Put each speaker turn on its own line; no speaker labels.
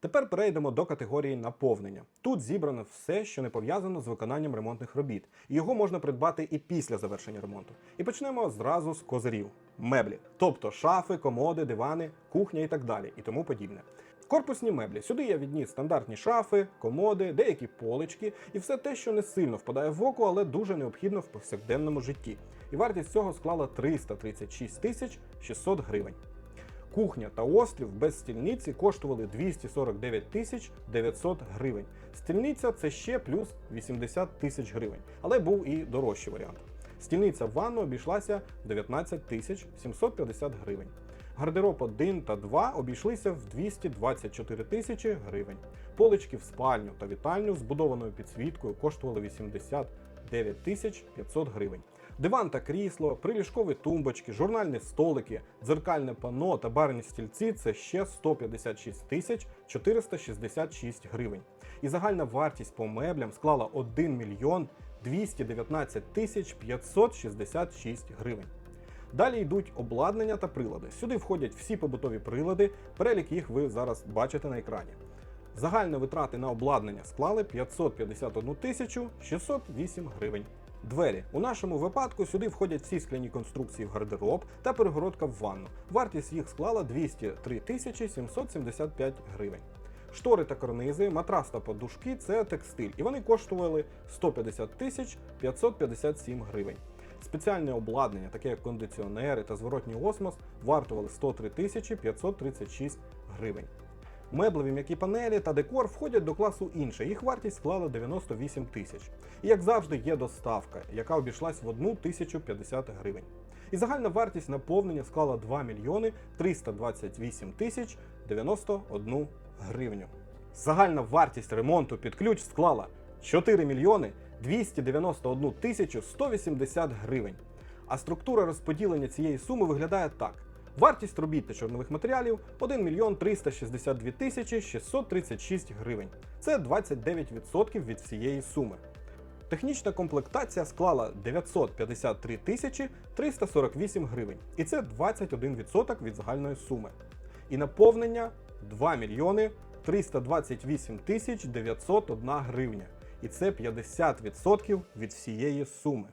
Тепер перейдемо до категорії наповнення. Тут зібрано все, що не пов'язано з виконанням ремонтних робіт. І його можна придбати і після завершення ремонту. І почнемо зразу з козирів меблі, тобто шафи, комоди, дивани, кухня і так далі, і тому подібне. Корпусні меблі. Сюди я відніс стандартні шафи, комоди, деякі полички і все те, що не сильно впадає в око, але дуже необхідно в повсякденному житті. І вартість цього склала 336 тисяч 600 гривень. Кухня та острів без стільниці коштували 249 тисяч 900 гривень. Стільниця це ще плюс 80 тисяч гривень, але був і дорожчий варіант. Стільниця в ванну обійшлася 19 тисяч 750 гривень. Гардероб 1 та 2 обійшлися в 224 тисячі гривень. Полички в спальню та вітальню з будованою підсвіткою коштували 89 тисяч 500 гривень. Диван та крісло, приліжкові тумбочки, журнальні столики, дзеркальне панно та барні стільці це ще 156 тисяч 466 гривень. І загальна вартість по меблям склала 1 мільйон 219 тисяч 566 гривень. Далі йдуть обладнання та прилади. Сюди входять всі побутові прилади, перелік їх ви зараз бачите на екрані. Загальні витрати на обладнання склали 551 тисячу 608 гривень. Двері. У нашому випадку сюди входять всі скляні конструкції в гардероб та перегородка в ванну. Вартість їх склала 203 тисячі 775 гривень. Штори та карнизи, матрас та подушки це текстиль, і вони коштували 150 тисяч 557 гривень. Спеціальне обладнання, таке як кондиціонери та зворотній осмос, вартували 103 тисячі 536 гривень. Меблеві м'які панелі та декор входять до класу інше. Їх вартість склала 98 тисяч. І як завжди, є доставка, яка обійшлась в 1 тисячу 50 гривень. І загальна вартість наповнення склала 2 мільйони 328 тисяч 91 гривню. Загальна вартість ремонту під ключ склала 4 мільйони 291 тисячу 180 гривень. А структура розподілення цієї суми виглядає так. Вартість робіт та чорнових матеріалів 1 мільйон 362 тисячі 636 гривень. Це 29% від всієї суми. Технічна комплектація склала 953 тисячі 348 гривень, і це 21% від загальної суми. І наповнення 2 мільйони 328 тисяч 901 гривня. І це 50% від всієї суми.